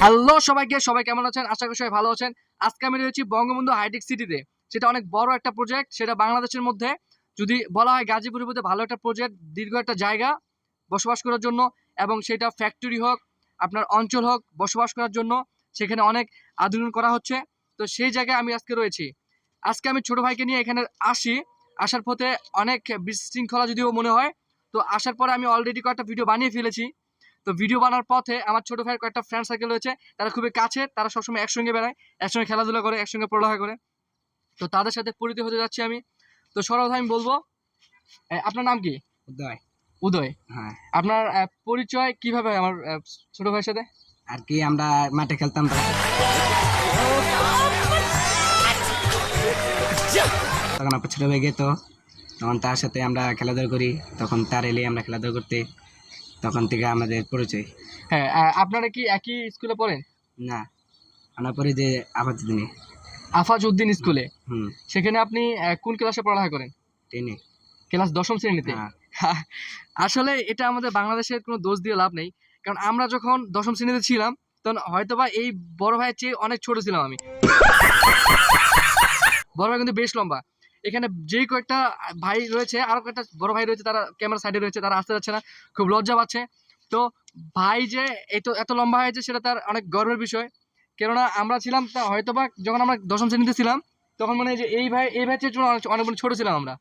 Hello সবাইকে, সবাই কেমন আছেন? আশা করি সবাই ভালো আছেন। আজকে আমি রয়েছি বঙ্গবন্ধু হাইটেক সিটিতে। সেটা অনেক বড় একটা প্রজেক্ট সেটা বাংলাদেশের মধ্যে যদি বলা হয় গাজীপুরের মধ্যে ভালো একটা প্রজেক্ট দীর্ঘ একটা জায়গা বসবাস করার জন্য, এবং সেটা ফ্যাক্টরি হোক, আপনার অঞ্চল হোক, বসবাস করার জন্য, সেখানে অনেক আধুনিক করা হচ্ছে। তো সেই জায়গায় আমি আজকে রয়েছি। আজকে আমি ছোট ভাইকে নিয়ে এখানে আসি। আসার পথে অনেক বিশৃঙ্খলা যদিও মনে হয় তো আসার পরে আমি অলরেডি কয়েকটা ভিডিও বানিয়ে ফেলেছি। তো ভিডিও বানার পথে আমার ছোট ভাইয়ের কয়েকটা ফ্রেন্ড সার্কেল রয়েছে তারা খুবই কাছে তারা সবসময় একসঙ্গে বেড়ায় একসঙ্গে খেলাধুলা করে একসঙ্গে পড়ালেখা করে। তো তাদের সাথে পরিচিত হতে যাচ্ছি আমি। তো সর্বপ্রথম আমি বলব আপনার নাম কি? উদয়। উদয়। হ্যাঁ। আপনার পরিচয় কীভাবে হয় আমার ছোট ভাইয়ের সাথে? আর কি আমরা মাঠে খেলতাম। তখন আপনার ছোট ভাই যেত তখন তার সাথে আমরা খেলাধুলা করি। তখন তার এলে আমরা খেলাধুলা করতে। তখন থেকে আমাদের পরিচয়। হ্যাঁ আপনারা কি একই স্কুলে পড়েন? না আমরা পড়ি যে আপাতত দিনে আফাজ উদ্দিন স্কুলে? হুম। সেখানে আপনি কোন ক্লাসে পড়ালেখা করেন? টেনে। ক্লাস দশম শ্রেণীতে? হ্যাঁ আসলে এটা আমাদের বাংলাদেশের কোনো দোষ দিয়ে লাভ নেই। কারণ আমরা যখন দশম শ্রেণীতে ছিলাম তখন হয়তোবা এই বড় ভাইয়ের চেয়ে অনেক ছোট ছিলাম আমি। বড় ভাই কিন্তু বেশ লম্বা। এখানে যেই কয়েকটা ভাই রয়েছে আরও কয়েকটা বড় ভাই রয়েছে তারা ক্যামেরা সাইডে রয়েছে তারা আসতে যাচ্ছে না। খুব লজ্জা পাচ্ছে। তো ভাই যে এত এত লম্বা হয়েছে সেটা তার অনেক গর্বের বিষয়। কেননা আমরা ছিলাম তা হয়তো বা যখন আমরা দশম শ্রেণীতে ছিলাম তখন মনে হয় যে এই ভাই এই ভাইয়ের জন্য অনেক অনেক ছোটো ছিলাম আমরা।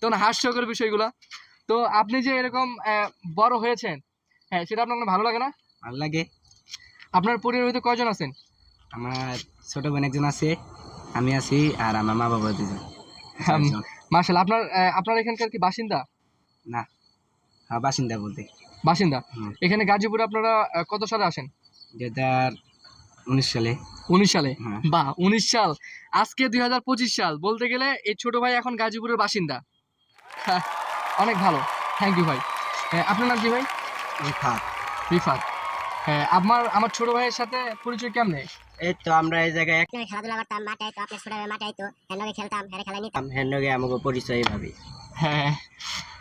তখন হাস্যকর বিষয়গুলো। তো আপনি যে এরকম বড় হয়েছেন হ্যাঁ সেটা আপনার ভালো লাগে না? ভালো লাগে। আপনার পরিবারের ভিতরে কয়জন আছেন? আমার ছোট বোন একজন আছে। আমি আছি আর আমার মা বাবা দুজন মার্শাল আপনার আপনার এখানকার কি বাসিন্দা? না হ্যাঁ, বাসিন্দা বলতে। বাসিন্দা? এখানে গাজীপুরে আপনারা কত সালে আসেন? দু হাজার উনিশ সালে। উনিশ সালে? হ্যাঁ। বা উনিশ সাল। আজকে দুই হাজার পঁচিশ সাল। বলতে গেলে এই ছোট ভাই এখন গাজীপুরের বাসিন্দা। হ্যাঁ, অনেক ভালো। থ্যাংক ইউ ভাই। হ্যাঁ, আপনার নাম কি ভাই? রিফাত। রিফাত। হ্যাঁ আমার আমার ছোট ভাইয়ের সাথে পরিচয় কেমনে? এই তো আমরা এই জায়গায় এক খেলাধুলা করতাম মাঠে তো আপনার ছোট মাঠে তো হ্যান্ডগে খেলতাম হ্যাঁ খেলা নিতাম হেন্ডগে আমাকে পরিচয় ভাবি হ্যাঁ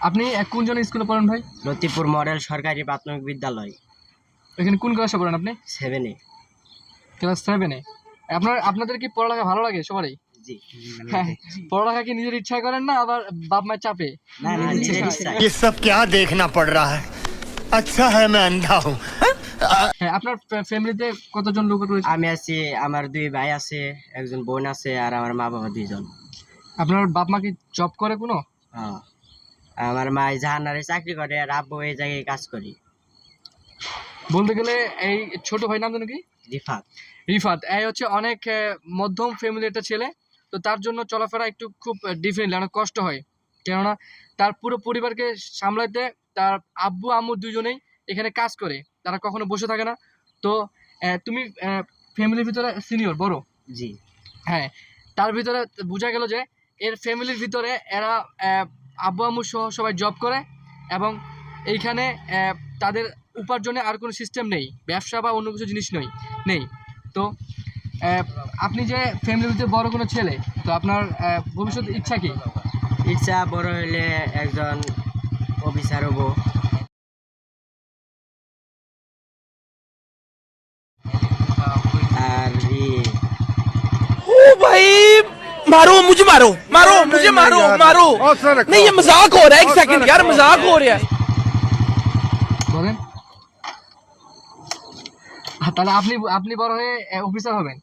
আপনি আহ, কোন জন স্কুলে পড়েন ভাই লতিপুর মডেল সরকারি প্রাথমিক বিদ্যালয় এখানে কোন ক্লাসে পড়েন আপনি সেভেনে ক্লাস সেভেনে আপনার আপনাদের কি পড়ালেখা ভালো লাগে সবারই জি হ্যাঁ পড়ালেখা কি নিজের ইচ্ছা করেন না আবার বাপ মায়ের চাপে না না নিজের ইচ্ছায়। ये सब क्या देखना पड़ रहा है अच्छा है मैं अंधा हूँ হ্যাঁ আপনার ফ্যামিলিতে কতজন লোক রয়েছে? আমি আছি আমার দুই ভাই আছে একজন বোন আছে আর আমার মা বাবা দুইজন। আপনার বাপ মা কি জব করে কোনো? হ্যাঁ। আমার মা জাহানারে চাকরি করে আর আব্বু এই জায়গায় কাজ করি। বলতে গেলে এই ছোট ভাই নাম কি? রিফাত। রিফাত। এই হচ্ছে অনেক মধ্যম ফ্যামিলির একটা ছেলে। তো তার জন্য চলাফেরা একটু খুব ডিফারেন্টলি অনেক কষ্ট হয়। কেননা তার পুরো পরিবারকে সামলাতে তার আব্বু আম্মু দুজনেই এখানে কাজ করে তারা কখনো বসে থাকে না। তো তুমি ফ্যামিলির ভিতরে সিনিয়র বড়? জি। হ্যাঁ তার ভিতরে বোঝা গেল যে এর ফ্যামিলির ভিতরে এরা আব্বু আম্মু সহ সবাই জব করে এবং এইখানে তাদের উপার্জনে আর কোনো সিস্টেম নেই। ব্যবসা বা অন্য কিছু জিনিস নেই নেই। তো আপনি যে ফ্যামিলির ভিতরে বড় কোনো ছেলে তো আপনার ভবিষ্যৎ ইচ্ছা কি? ইচ্ছা বড় হলে একজন অফিসার হব আর ই ओ भाई मारो मुझे मारो मारो मुझे मारो मारो नहीं ये मजाक हो रहा है एक सेकंड यार मजाक हो रहा है বলেন আহ, তাহলে আপনি আপনি বড় হয়ে অফিসার হবেন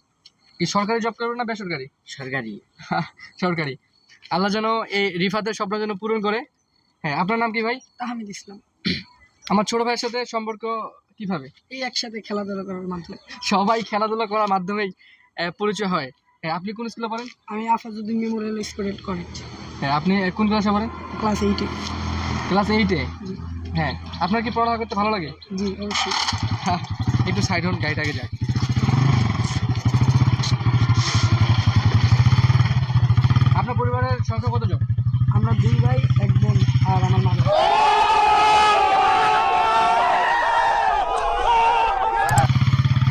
কি সরকারি জব করবেন না বেসরকারি সরকারি সরকারি আল্লাহ যেন এই রিফাতের স্বপ্ন যেন পূরণ করে হ্যাঁ আপনার নাম কি ভাই আহমেদ ইসলাম আমার ছোট ভাইয়ের সাথে সম্পর্ক কিভাবে এই একসাথে খেলাধুলা করার মাধ্যমে সবাই খেলাধুলা করার মাধ্যমেই আহ, পরিচয় হয় হ্যাঁ আপনি কোন স্কুলে পড়েন? আমি আফাজুদ্দিন মেমোরিয়াল স্টুডেন্ট কলেজ হ্যাঁ আপনি কোন ক্লাসে পড়েন? ক্লাস এইটে ক্লাস এইটে এ? হ্যাঁ আপনার কি পড়াশোনা করতে ভালো লাগে? জি অবশ্যই। হ্যাঁ, একটু সাইড হন আগে যাক আপনার পরিবারের সংখ্যা কতজন আমরা দুই ভাই এক বোন আর আমার মা বাবা।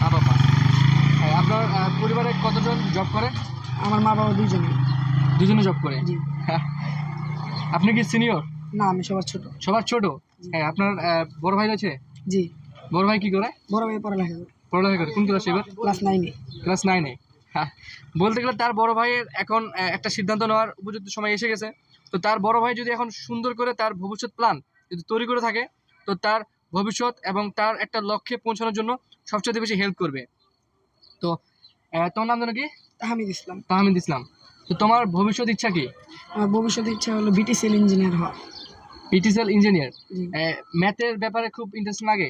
মা বাবা হ্যাঁ আপনার আহ, পরিবারে কতজন জব করে আমার মা বাবা দুইজনে দুজনে জব করে? জি। আপনি কি সিনিয়র না আমি সবার ছোট। সবার ছোট? হ্যাঁ আপনার বড় ভাই আছে জি। বড় ভাই কি করে? বড় ভাই পড়ালেখা করে। পড়ালেখা করে। কোন ক্লাস এবার? ক্লাস নাইনে ক্লাস নাইনে হ্যাঁ বলতে গেলে তার বড় ভাইয়ের এখন একটা সিদ্ধান্ত নেওয়ার উপযুক্ত সময় এসে গেছে। তো তার বড় ভাই যদি এখন সুন্দর করে তার ভবিষ্যৎ প্ল্যান যদি তৈরি করে থাকে তো তার ভবিষ্যৎ এবং তার একটা লক্ষ্যে পৌঁছানোর জন্য সবচেয়ে বেশি হেল্প করবে। তো তোমার নাম যেন কি? হামিদ ইসলাম। তাহমিদ ইসলাম। তো তোমার ভবিষ্যৎ ইচ্ছা কি? আমার ভবিষ্যতে ইচ্ছা হলো বিটিসিএল ইঞ্জিনিয়ার হওয়া। পিটিসিএল ইঞ্জিনিয়ার ম্যাথের ব্যাপারে খুব ইন্টারেস্ট লাগে?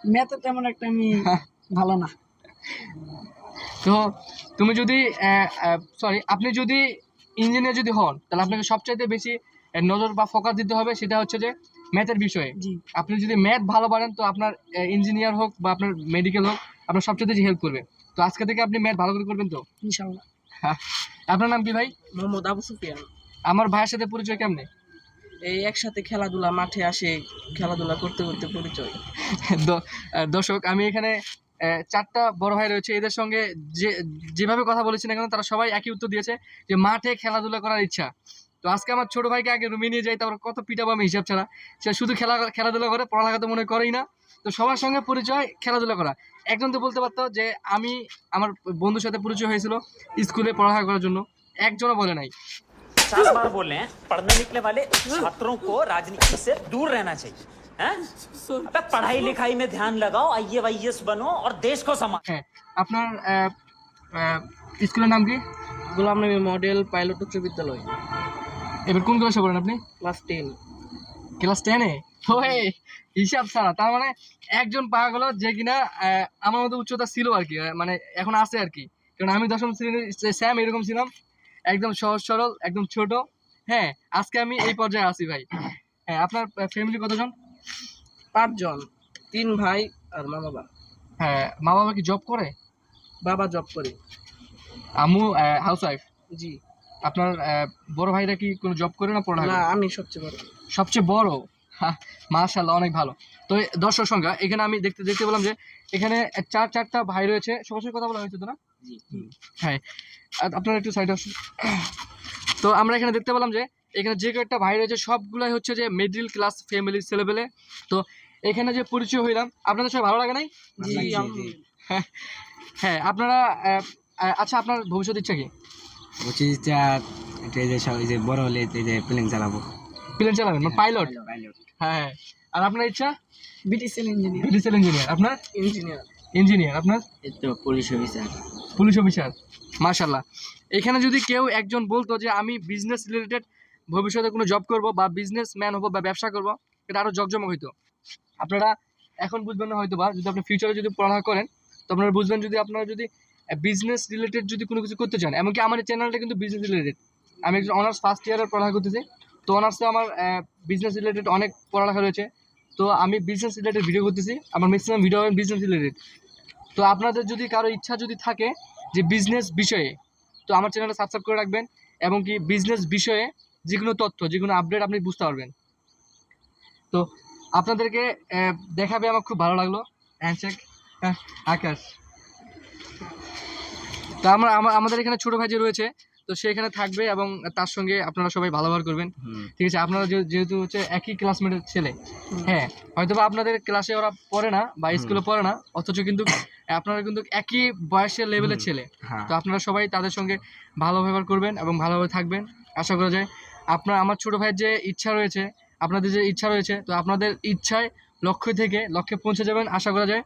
ম্যাথে তেমন একটা আমি ভালো না। তো তুমি যদি সরি আপনি যদি ইঞ্জিনিয়ার যদি হন তাহলে আপনাকে সবচাইতে বেশি নজর বা ফোকাস দিতে হবে সেটা হচ্ছে যে ম্যাথের বিষয়ে। আপনি যদি ম্যাথ ভালো পারেন তো আপনার ইঞ্জিনিয়ার হোক বা আপনার মেডিকেল হোক আপনার সবচেয়ে বেশি হেল্প করবে। তো আজকে থেকে আপনি ম্যাথ ভালো করে করবেন তো? ইনশাল্লাহ আপনার নাম কি ভাই? মোহাম্মদ আবু সুফিয়ান। আমার ভাইয়ের সাথে পরিচয় কেমনে? এই একসাথে খেলাধুলা মাঠে আসে খেলাধুলা করতে করতে পরিচয়। দর্শক আমি এখানে চারটা বড় ভাই রয়েছে। এদের সঙ্গে যে যেভাবে কথা বলেছি না কেন তারা সবাই একই উত্তর দিয়েছে যে মাঠে খেলাধুলা করার ইচ্ছা। তো আজকে আমার ছোট ভাইকে আগে রুমে নিয়ে যাই তারপর কত পিটাবো আমি হিসাব ছাড়া। সে শুধু খেলা খেলাধুলা করে পড়ালেখা তো মনে করেই না। তো সবার সঙ্গে পরিচয় খেলাধুলা করা একজন তো বলতে পারতো যে আমি আমার বন্ধুর সাথে পরিচয় হয়েছিল স্কুলে পড়ালেখা করার জন্য একজনও বলে নাই चार बार बोल रहे हैं पढ़ने निकले वाले छात्रों को राजनीति से दूर रहना चाहिए हैं? अबे पढ़ाई लिखाई में ध्यान लगाओ आई वाई बनो और देश को समा হ্যাঁ আপনার আহ, আহ, স্কুলের নাম কি গোলাম নবী মডেল পাইলট উচ্চ বিদ্যালয় এবার কোন ক্লাসে পড়েন আপনি ক্লাস টেন ক্লাস টেনে ওই হিসাব ছাড়া। তার মানে একজন পাওয়া গেল যে কিনা আমার মতো উচ্চতা ছিল আর কি মানে এখন আছে আর কি। কারণ আমি দশম শ্রেণির স্যাম এরকম ছিলাম একদম সহজ সরল একদম ছোট। হ্যাঁ আজকে আমি এই পর্যায়ে আছি ভাই। হ্যাঁ আপনার ফ্যামিলি কতজন? পাঁচজন তিন ভাই আর মা বাবা। হ্যাঁ মা বাবা কি জব করে? বাবা জব করে। আম্মু হাউস ওয়াইফ জি। আপনার বড় ভাইরা কি কোনো জব করে না পড়ালেখা না আমি সবচেয়ে বড়। সবচেয়ে বড়। মাশাল্লাহ অনেক ভালো। তো দর্শক সংখ্যা এখানে আমি দেখতে দেখতে পেলাম যে এখানে চার চারটা ভাই রয়েছে। সবার সঙ্গে কথা বলা হয়েছে তো না? হ্যাঁ। আর আপনারা একটু সাইড আসুন তো আমরা এখানে দেখতে পেলাম যে এখানে যে কয়েকটা ভাই রয়েছে সবগুলাই হচ্ছে যে মিডল ক্লাস ফ্যামিলির ছেলেবেলে তো এখানে যে পরিচয় হইলাম আপনাদের সবাই ভালো লাগে নাই। আলহামদুলিল্লাহ। হ্যাঁ আপনারা আচ্ছা আপনার ভবিষ্যৎ ইচ্ছা কি? উচিত ইচ্ছা এটা এই যে সব এই যে বড় হলে এই যে প্লেন চালাবো। প্লেন চালাবেন মানে পাইলট পাইলট হ্যাঁ আর আপনার ইচ্ছা? বিটিসিএল ইঞ্জিনিয়ার মেডিকেল ইঞ্জিনিয়ার আপনার? ইঞ্জিনিয়ার ইঞ্জিনিয়ার আপনার? তো পুলিশ অফিসার পুলিশ অফিসার মাশাল্লাহ এখানে যদি কেউ একজন বলতো যে আমি বিজনেস রিলেটেড ভবিষ্যতে কোনো জব করব বা বিজনেস ম্যান হব বা ব্যবসা করব এটা আরও জকজমক হইতো। আপনারা এখন বুঝবেন না হয়তো বা যদি আপনি ফিউচারে যদি পড়ালেখা করেন তো আপনারা বুঝবেন যদি আপনারা যদি বিজনেস রিলেটেড যদি কোনো কিছু করতে চান এমনকি আমার এই চ্যানেলটা কিন্তু বিজনেস রিলেটেড আমি একজন অনার্স ফার্স্ট ইয়ারের পড়ালেখা করতেছি। তো অনার্সে আমার বিজনেস রিলেটেড অনেক পড়ালেখা রয়েছে। তো আমি বিজনেস রিলেটেড ভিডিও করতেছি। আমার ম্যাক্সিমাম ভিডিও হবে বিজনেস রিলেটেড তো আপনাদের যদি কারও ইচ্ছা যদি থাকে যে বিজনেস বিষয়ে, তো আমার চ্যানেলটা সাবস্ক্রাইব করে রাখবেন এবং কি বিজনেস বিষয়ে যে কোনো তথ্য, যে কোনো আপডেট আপনি বুঝতে পারবেন। তো আপনাদেরকে দেখাবে আমার খুব ভালো লাগল। হ্যান্ডশেক হ্যাঁ আকাশ। তো আমরা আমা- আমাদের এখানে ছোটো ভাই যে রয়েছে তো সেখানে থাকবে এবং তার সঙ্গে আপনারা সবাই ভালো ব্যবহার করবেন ঠিক আছে আপনারা যেহেতু হচ্ছে একই ক্লাসমেটের ছেলে হ্যাঁ হয়তো বা আপনাদের ক্লাসে ওরা পড়ে না বা স্কুলে পড়ে না অথচ কিন্তু আপনারা কিন্তু একই বয়সের লেভেলের ছেলে। হ্যাঁ। তো আপনারা সবাই তাদের সঙ্গে ভালো ব্যবহার করবেন এবং ভালোভাবে থাকবেন। আশা করা যায় আপনার আমার ছোটো ভাইয়ের যে ইচ্ছা রয়েছে আপনাদের যে ইচ্ছা রয়েছে তো আপনাদের ইচ্ছায় লক্ষ্য থেকে লক্ষ্যে পৌঁছে যাবেন আশা করা যায়।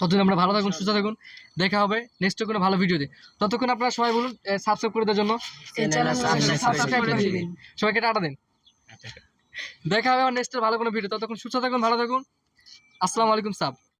ততদিন আমরা ভালো থাকুন সুস্থ থাকুন। দেখা হবে নেক্সট কোনো ভালো ভিডিওতে। ততক্ষণ আপনারা সবাই বলুন সাবস্ক্রাইব করে দেওয়ার জন্য। সবাইকে টাটা দিন। দেখা হবে আমার নেক্সটের ভালো কোনো ভিডিও ততক্ষণ সুস্থ থাকুন ভালো থাকুন। আসসালামু আলাইকুম সাব।